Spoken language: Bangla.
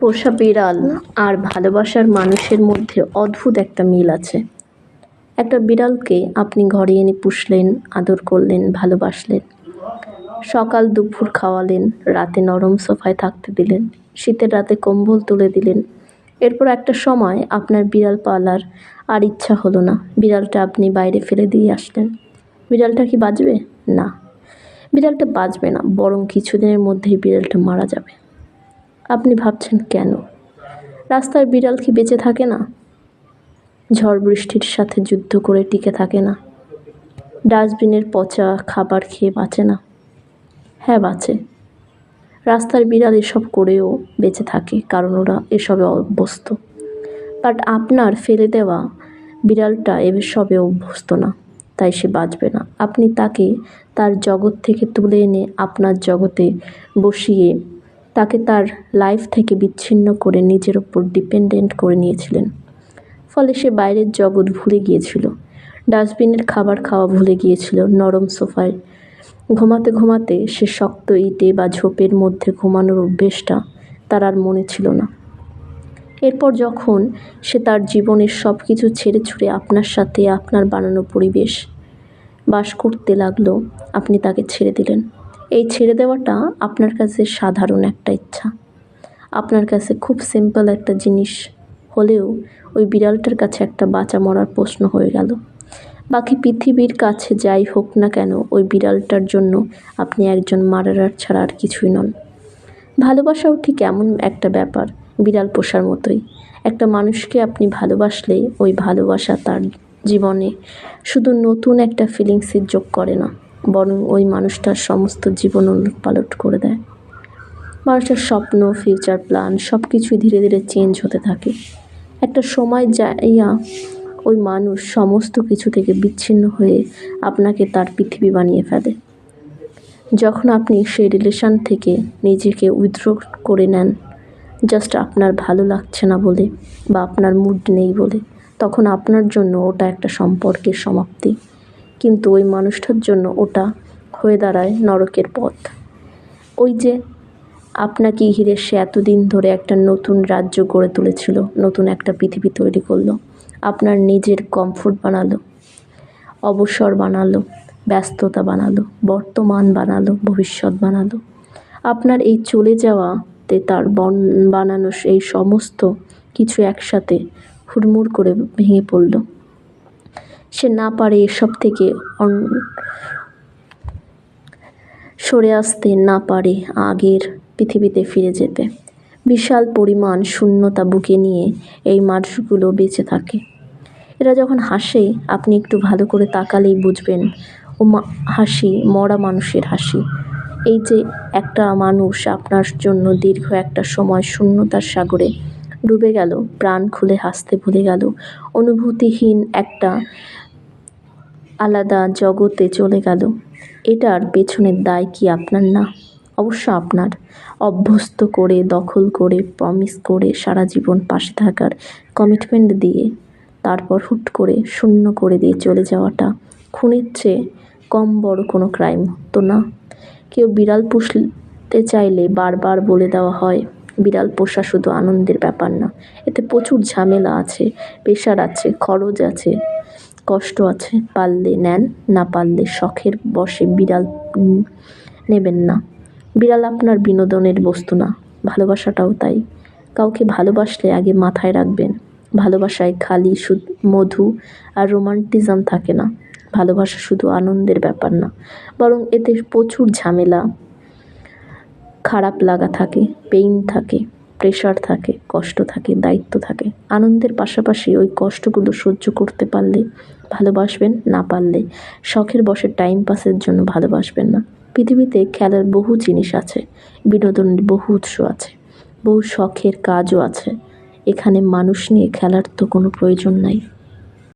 পোষা বিড়াল আর ভালোবাসার মানুষের মধ্যে অদ্ভুত একটা মিল আছে। একটা বিড়ালকে আপনি ঘরে এনে পুষলেন, আদর করলেন, ভালোবাসলেন। সকাল দুপুর খাওয়ালেন, রাতে নরম সোফায় থাকতে দিলেন, শীতের রাতে কম্বল তুলে দিলেন। এরপর একটা সময় আপনার বিড়াল পালার আর ইচ্ছা হলো না। বিড়ালটা আপনি বাইরে ফেলে দিয়ে আসলেন। বিড়ালটা কি বাঁচবে? না। বিড়ালটা বাঁচবে না, বরং কিছুদিনের মধ্যেই বিড়ালটা মারা যাবে। আপনি ভাবছেন কেন? রাস্তার বিড়াল কি বেঁচে থাকে না? ঝড় বৃষ্টির সাথে যুদ্ধ করে টিকে থাকে না। ডাস্টবিনের পচা খাবার খেয়ে বাঁচে না। হ্যাঁ বাঁচে। রাস্তার বিড়াল এসব করেও বেঁচে থাকে, কারণ ওরা এসবে অভ্যস্ত। বাট আপনার ফেলে দেওয়া বিড়ালটা এসবে অভ্যস্ত না, তাই সে বাঁচবে না। আপনি তাকে তার জগৎ থেকে তুলে এনে আপনার জগতে বসিয়ে তাকে তার লাইফ থেকে বিচ্ছিন্ন করে নিজের ওপর ডিপেন্ডেন্ট করে নিয়েছিলেন। ফলে সে বাইরের জগৎ ভুলে গিয়েছিল। ডাস্টবিনের খাবার খাওয়া ভুলে গিয়েছিল নরম সোফায়। ঘুমাতে ঘুমাতে সে শক্ত ইটে বা ঝোপের মধ্যে ঘুমানোর অভ্যেসটা তার আর মনে ছিল না। এরপর যখন সে তার জীবনের সব কিছু ছেড়ে ছুড়ে আপনার সাথে আপনার বানানো পরিবেশ বাস করতে লাগল, আপনি তাকে ছেড়ে দিলেন। এই ছেড়ে দেওয়াটা আপনার কাছে সাধারণ একটা ইচ্ছা। আপনার কাছে খুব সিম্পল একটা জিনিস হলেও ওই বিড়ালটার কাছে একটা বাঁচা মরার প্রশ্ন হয়ে গেল। বাকি পৃথিবীর কাছে যাই হোক না কেন, ওই বিড়ালটার জন্য আপনি একজন মারারার ছাড়া আর কিছুই নন। ভালোবাসাও ঠিক এমন একটা ব্যাপার, বিড়াল পোষার মতোই। একটা মানুষকে আপনি ভালোবাসলে ওই ভালোবাসা তার জীবনে শুধু নতুন একটা ফিলিংসের যোগ করে না। বরং ওই মানুষটার সমস্ত জীবন পালট করে দেয়। মানুষটার স্বপ্ন ফিউচার প্ল্যান সব কিছুই ধীরে ধীরে চেঞ্জ হতে থাকে। একটা সময় যাইয়া ওই মানুষ সমস্ত কিছু থেকে বিচ্ছিন্ন হয়ে আপনাকে তার পৃথিবী বানিয়ে ফেলে। যখন আপনি সেই রিলেশান থেকে নিজেকে উইথড্র করে নেন জাস্ট আপনার ভালো লাগছে না বলে বা আপনার মুড নেই বলে, তখন আপনার জন্য ওটা একটা সম্পর্কের সমাপ্তি। কিন্তু ওই মানুষটার জন্য ওটা হয়ে দাঁড়ায় নরকের পথ। ওই যে আপনাকে ঘিরে সে এতদিন ধরে একটা নতুন রাজ্য গড়ে তুলেছিল, নতুন একটা পৃথিবী তৈরি করল, আপনার নিজের কমফোর্ট বানালো, অবসর বানালো, ব্যস্ততা বানালো, বর্তমান বানালো, ভবিষ্যৎ বানালো। আপনার এই চলে যাওয়াতে তার বন বানানো এই সমস্ত কিছু একসাথে হুড়মুড় করে ভেঙে পড়ল। সে না পারে এসব থেকে সরে আসতে না পারে আগের পৃথিবীতে ফিরে যেতে। বিশাল পরিমাণ শূন্যতা বুকে নিয়ে এই মানুষগুলো বেঁচে থাকে। এরা যখন হাসে, আপনি একটু ভালো করে তাকালেই বুঝবেন ও হাসি, মরা মানুষের হাসি। এই যে একটা মানুষ আপনার জন্য দীর্ঘ একটা সময় শূন্যতার সাগরে ডুবে গেল, প্রাণ খুলে হাসতে ভুলে গেল, অনুভূতিহীন একটা আলাদা জগতে চলে গেল। এটার পেছনের দায় কি আপনার না? অবশ্য আপনার। অভ্যস্ত করে, দখল করে প্রমিস করে সারা জীবন পাশে থাকার কমিটমেন্ট দিয়ে, তারপর হুট করে শূন্য করে দিয়ে চলে যাওয়াটা খুনের চেয়ে কম বড় কোনো ক্রাইম তো না। কেউ বিড়াল পুষতে চাইলে বারবার বলে দেওয়া হয়, বিড়াল পোষা শুধু আনন্দের ব্যাপার না, এতে প্রচুর ঝামেলা আছে প্রেশার আছে, খরচ আছে। কষ্ট আছে, পারলে নেন, না পারলে শখের বসে বিড়াল নেবেন না। বিড়াল আপনার বিনোদনের বস্তু না, ভালোবাসাটাও তাই। কাউকে ভালোবাসলে আগে মাথায় রাখবেন। ভালোবাসায় খালি মধু আর রোমান্টিজম থাকে না। ভালোবাসা শুধু আনন্দের ব্যাপার না, বরং এতে প্রচুর ঝামেলা, খারাপ লাগা থাকে পেইন থাকে প্রেশার থাকে, কষ্ট থাকে, দায়িত্ব থাকে। আনন্দের পাশাপাশি ওই কষ্টগুলো সহ্য করতে পারলে ভালোবাসবেন না পারলে, শখের বসে টাইম পাসের জন্য ভালোবাসবেন না। পৃথিবীতে খেলার বহু জিনিস আছে, বিনোদনের বহু উৎস আছে, বহু শখের কাজও আছে। এখানে মানুষ নিয়ে খেলার তো কোনো প্রয়োজন নাই।